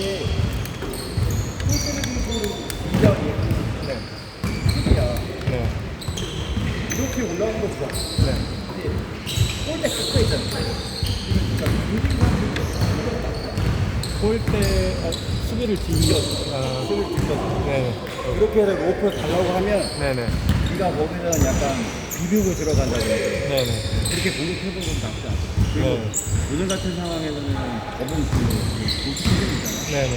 네. 네. 이렇게 올라오는 거 좋아. 네. 아, 아, 해서 로프를 달라고 하면 네네. 네가 거기서는 약간 비비고 들어간다고 해야 네네. 그렇게 공격해보는 건 나쁘지 않아. 그리고 네. 요즘 같은 상황에서는 법은 그 공식 시즌이잖아. 네네.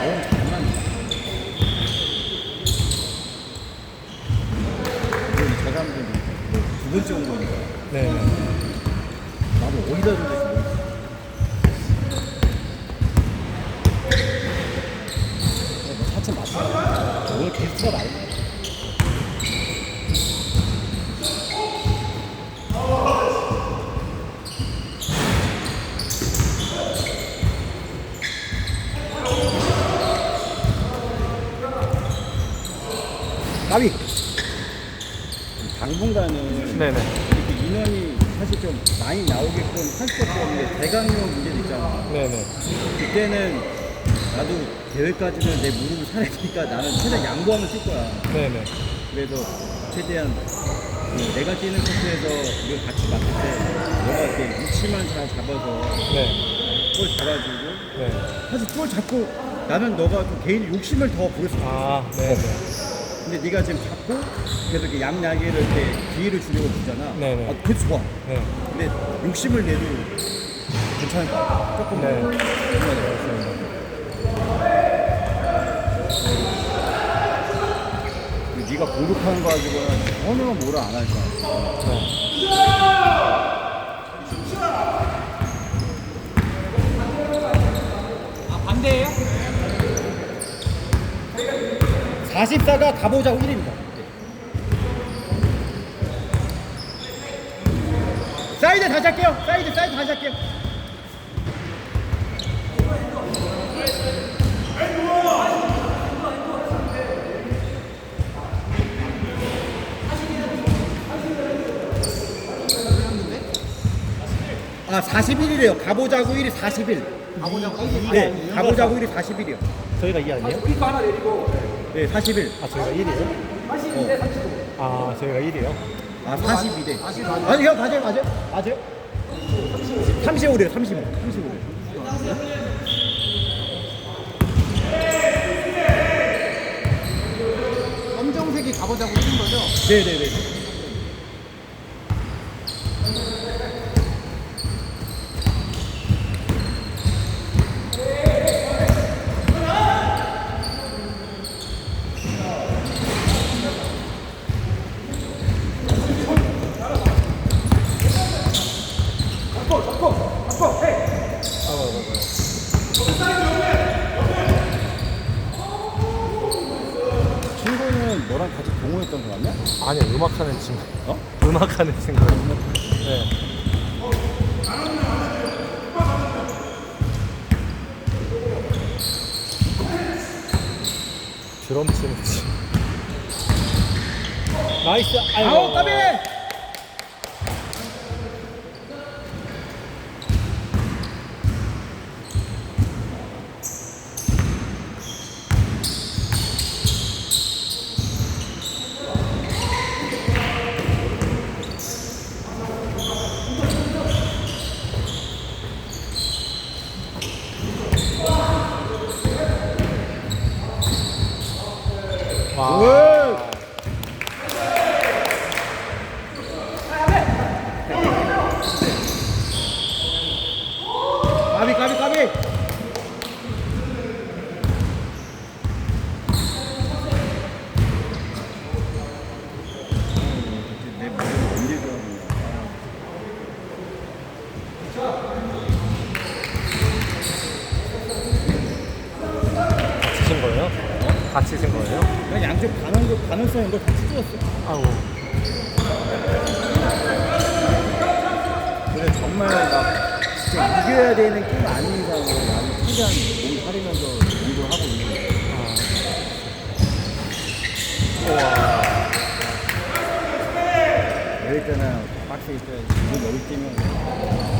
너무 잘만 그리고 저 사람들이 뭐두 번째 온 거니까 네네. 나도 어디다 둔지 모르겠어. 뭐 사천 맞춰. 오늘 게스트가 많네. 가비. 당분간은 네네. 이렇게 인원이 사실 좀 많이 나오게끔 할 수밖에 없는데 대강령 문제도 있잖아. 네네. 그때는 나도 대회까지는 내 무릎을 살아야 되니까 나는 최대한 양보하면 뛸 거야. 네네. 그래서 최대한 그 내가 뛰는 코스에서 이걸 같이 맞을 때 너가 이렇게 위치만 잘 잡아서 네. 골 잡아주고 네. 사실 골 잡고 나는 너가 좀 개인 욕심을 더 보였어. 아, 네네. 근데 네가 지금 잡고 계속 이렇게 양날개를 이렇게 기회를 주려고 주잖아. 네네. 아, 그게 좋아. 네. 근데 욕심을 내도 괜찮을 것 같아. 조금 네. 네. 네가 공격하는 거 가지고는 전혀 뭐라 안 할 거야. 네. 반대예요? 44가 가보자고 1입니다. 사이드 다시 할게요. 사이드, 사이드 다시 할게요. 아, 41이래요. 가보자고 1이 41. 가보자고 1위. 네, 가보자고 1이 41이요. 저희가 2 아니에요? 이거 하나 내리고 네, 41. 아, 저희가 1이에요? 82대 35. 아, 저희가 1이에요? 아, 42대. 42. 아니, 형, 맞아요, 맞아요. 맞아요. 35래요, 35. 35. 검정색이 가보자고 뛴 거죠? 네네네. 친구는 너랑 같이 동호했던 사람이야? 아니요, 음악하는 친구. 어? 음악하는 친구. 네. 드럼 치는 친구. 나이스. 아이고. 아우, 까비! 까비, 까비, 까비! 거예요? 거예요? 그냥 양쪽 가능, 가능성 이걸 다 찢었어. 아우. 그래, 정말 막 진짜 이겨야 되는 게임 아닌 이상은 나는 최대한 몸 사리면서 운동을 하고 있는 거야. 우와. 여기 있잖아, 박스에 있어야지. 이거 여기 뛰면.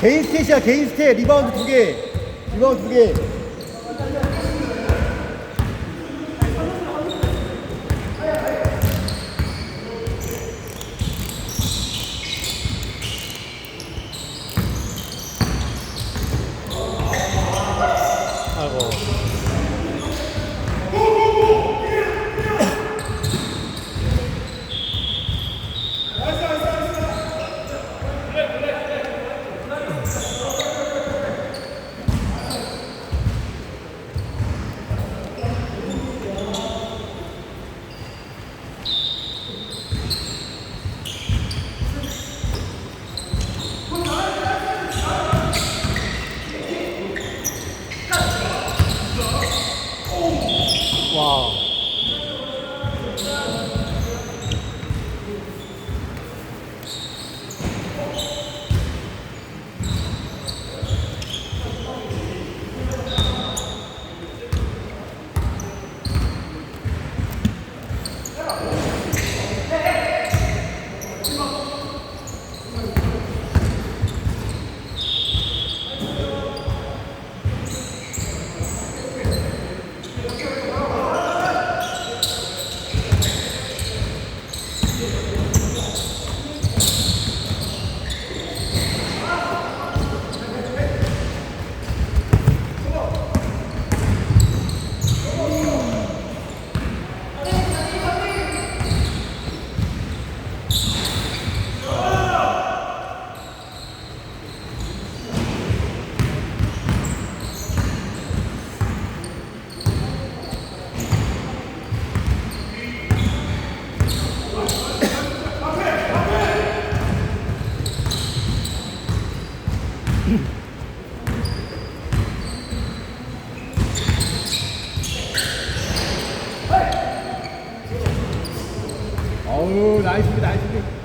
개인 스탯이야 개인 스탯. 리바운드 두개. 리바운드 두개 나이스 나이스